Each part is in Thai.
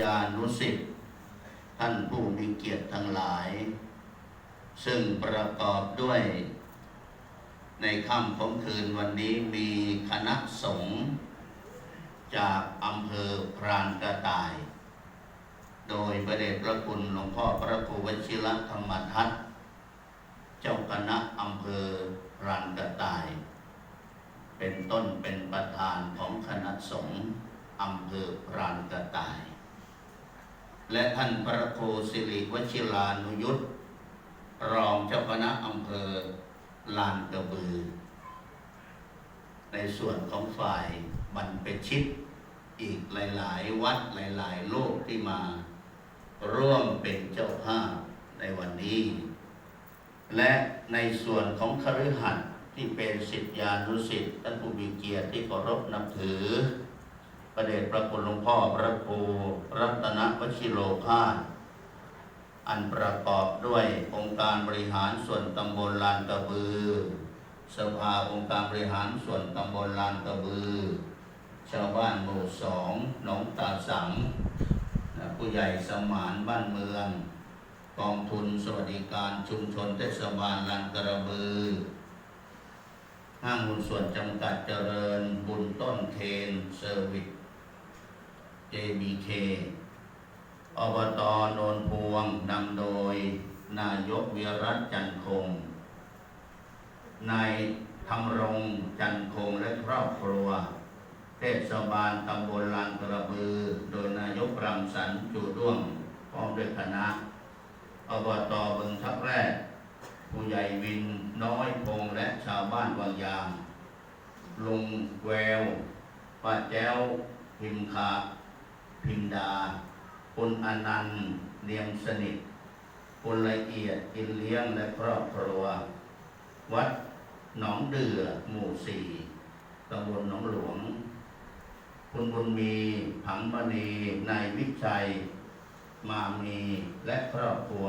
ยานุสิทธิ์ท่านผู้มีเกียรติทั้งหลาย ซึ่งประกอบด้วย ในค่ำของคืนวันนี้มีคณะสงฆ์จากอำเภอพรานกระต่าย โดยพระเดชพระคุณหลวงพ่อพระครูวชิรธรรมทัตเจ้าคณะอำเภอพรานกระต่าย เป็นต้นเป็นประธานของคณะสงฆ์อำเภอพรานกระต่าย และท่านพระครูสิริวชิรานุยุทธรองเจ้าคณะอำเภอลานกระบือ ในส่วนของฝ่ายบรรพชิต อีกหลาย ๆ วัดหลาย ๆ โลกที่มา ร่วมเป็นเจ้าภาพในวันนี้ และในส่วนของคฤหัสถ์ที่เป็นสิทธิานุสิทธิ์ท่านผู้มีเกียรติที่เคารพนับถือ ประเดชพระคุณหลวงพ่อพระครูรัตนวชิโรภาสอันประกอบด้วยองค์การบริหารส่วนตำบลลานกระบือ สภาองค์การบริหารส่วนตำบลลานกระบือ ชาวบ้านหมู่สองหนองตาสัง ผู้ใหญ่สมานบ้านเมือง กองทุนสวัสดิการชุมชนเทศบาลลานกระบือ ห้างหุ้นส่วนจำกัดเจริญบุญต้นเคนเซอร์วิส JBK อบตโนนพวงนำโดย นายกวิรัตจันคง นายธรรมรงจันคงและครอบครัว เทศบาลตำบลลานกระบือ โดยนายกรังสรรค์จูด้วงพร้อมด้วยคณะอบตบึงทับแรก ผู้ใหญ่วินน้อยพงและชาวบ้านวังยางลุงแววป้าแจ้วพิมคา พิมดา คุณอนันต์เนียมสนิท คุณละเอียดกินเลี้ยงและครอบครัว วัดหนองเดือหมู่สี่ตำบลหนองหลวง คุณบุญมีผังมณีนายวิชัย มามีและครอบครัว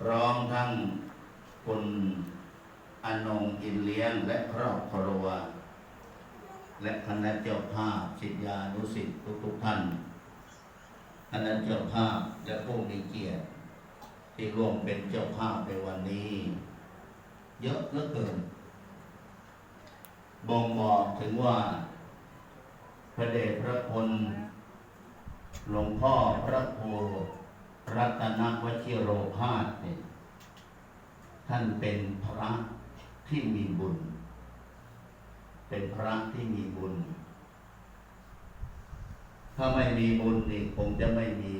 พร้อมทั้งคุณอนงอินเลี้ยงและครอบครัว และคณะเจ้าภาพศิษยานุสิษย์ทุกๆท่านคณะเจ้าภาพและผู้มีเกียรติ ที่ร่วมเป็นเจ้าภาพในวันนี้ เยอะเหลือเกินบ่งบอกถึงว่า พระเดชพระคุณหลวงพ่อพระครูรัตนวชิโรภาสเนี่ยท่านเป็นพระที่มีบุญ เป็นพระที่มีบุญ ถ้าไม่มีบุญนี่คงจะไม่มี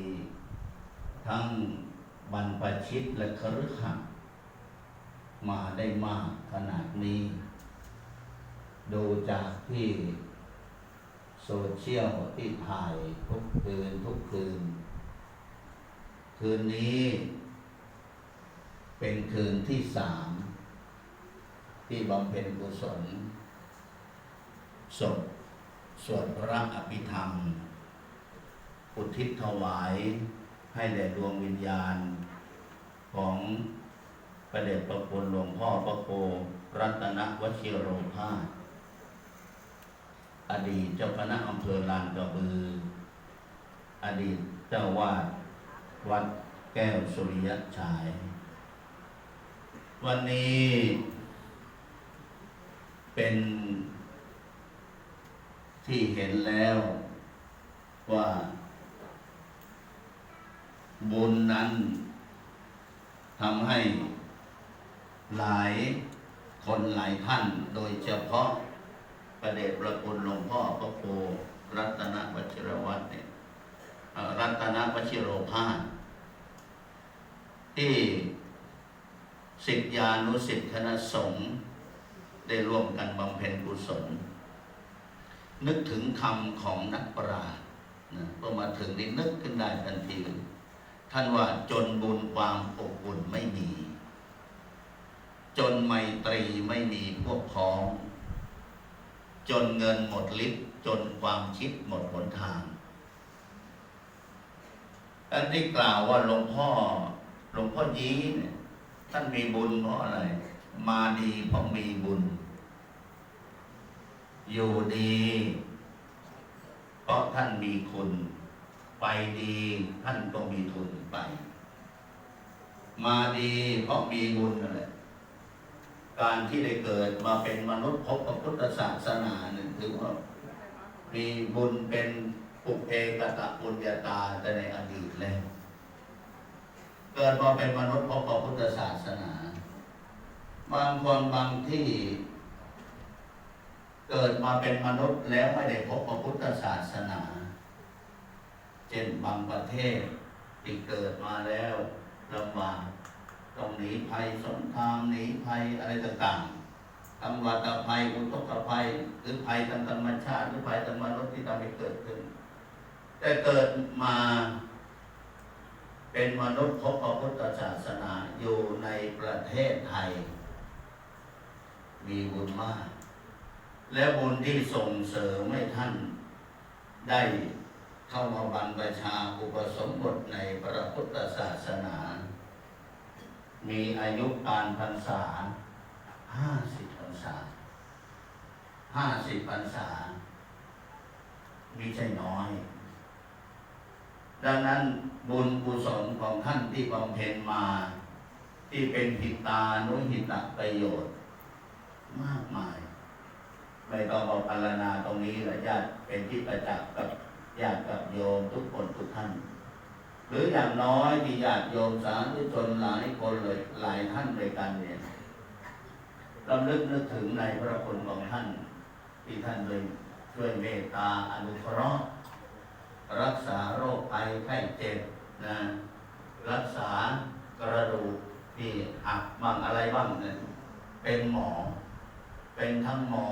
ทั้งบรรพชิตและคฤหัสถ์มาได้มากขนาดนี้ ดูจากที่โซเชียลที่ถ่ายทุกคืนทุกคืน คืนนี้เป็นคืนที่สามที่บำเพ็ญกุศล ศพสวดพระอภิธรรม อุทิศถวายให้แด่ดวงวิญญาณ ของประเดชประคุณหลวงพ่อพระโครัตนวชิโรภาสอดีตเจ้าคณะอำเภอลานกระบือ อดีตเจ้าวาดวัดแก้วสุริยฉาย วันนี้เป็น ที่เห็นแล้วว่า บุญนั้นทำให้หลายคนหลายท่านโดยเฉพาะประเดชพระคุณหลวงพ่อพระครูรัตนวชิรวัตรเนี่ยรัตนวชิโรภาสที่สิทธิานุสิทธิคณะสงฆ์ได้ร่วมกันบำเพ็ญกุศล นึกถึงคำของนักปราชญ์นะพอมาถึงนี่นึกขึ้นได้ทันที ท่านว่าจนบุญความอบอุ่นไม่มี จนไมตรีไม่มีพวกพ้อง จนเงินหมดฤทธิ์จนความคิดหมดหนทางอันที่กล่าวว่าหลวงพ่อหลวงพ่อยี้เนี่ยท่านมีบุญเพราะอะไร มาดีเพราะมีบุญ อยู่ดี เพราะท่านมีคุณ ไปดี ท่านก็มีทุนไป มาดี เพราะมีบุญนั่นแหละการที่ได้เกิดมาเป็นมนุษย์พบกับพุทธศาสนาเนี่ยถือว่ามีบุญเป็นปุเพกตะปุญญาตาแต่ในอดีตแล้วเกิดมาเป็นมนุษย์พบกับพุทธศาสนา บางคนบางที่ เกิดมาเป็นมนุษย์แล้วไม่ได้พบพระพุทธศาสนา เช่นบางประเทศที่เกิดมาแล้วลำบากต้องหนีภัยสงครามหนีภัยอะไรต่างๆตำวัตภัยอุทกภัยหรือภัยทางธรรมชาติหรือภัยทางมนุษย์ที่ทำให้เกิดขึ้น แต่เกิดมาเป็นมนุษย์พบพระพุทธศาสนาอยู่ในประเทศไทย มีบุญมาก และบุญที่ส่งเสริมให้ท่านได้เข้ามาบรรพชาอุปสมบทในพระพุทธศาสนา มีอายุการพรรษาห้าสิบพรรษาห้าสิบพรรษามีใช่น้อย ดังนั้นบุญกุศลของท่านที่บำเพ็ญมา ที่เป็นหิตานุหิตประโยชน์ มากมาย ไม่ต้องมาพารณาตรงนี้แหละญาติเป็นที่ประจักษ์กับญาติกับโยมทุกคนทุกท่าน หรืออย่างน้อยที่ญาติโยมสาธุชนหลายคนเลยหลายท่านด้วยกันเนี่ยลำลึกนึกถึงในพระคุณของท่าน ที่ท่านเลยช่วยเมตตาอนุเคราะห์รักษาโรคภัยไข้เจ็บนะรักษากระดูกที่หักบ้างอะไรบ้างเนี่ยเป็นหมอ เป็นทั้งหมอ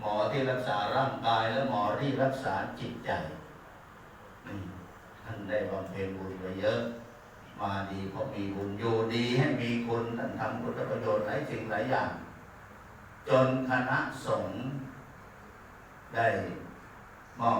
หมอที่รักษาร่างกายและหมอที่รักษาจิตใจนี่ท่านได้บำเพ็ญบุญไปเยอะ มาดีเพราะมีบุญอยู่ดีให้มีคุณท่านทำคุณประโยชน์หลายสิ่งหลายอย่าง จนคณะสงฆ์ได้มอบ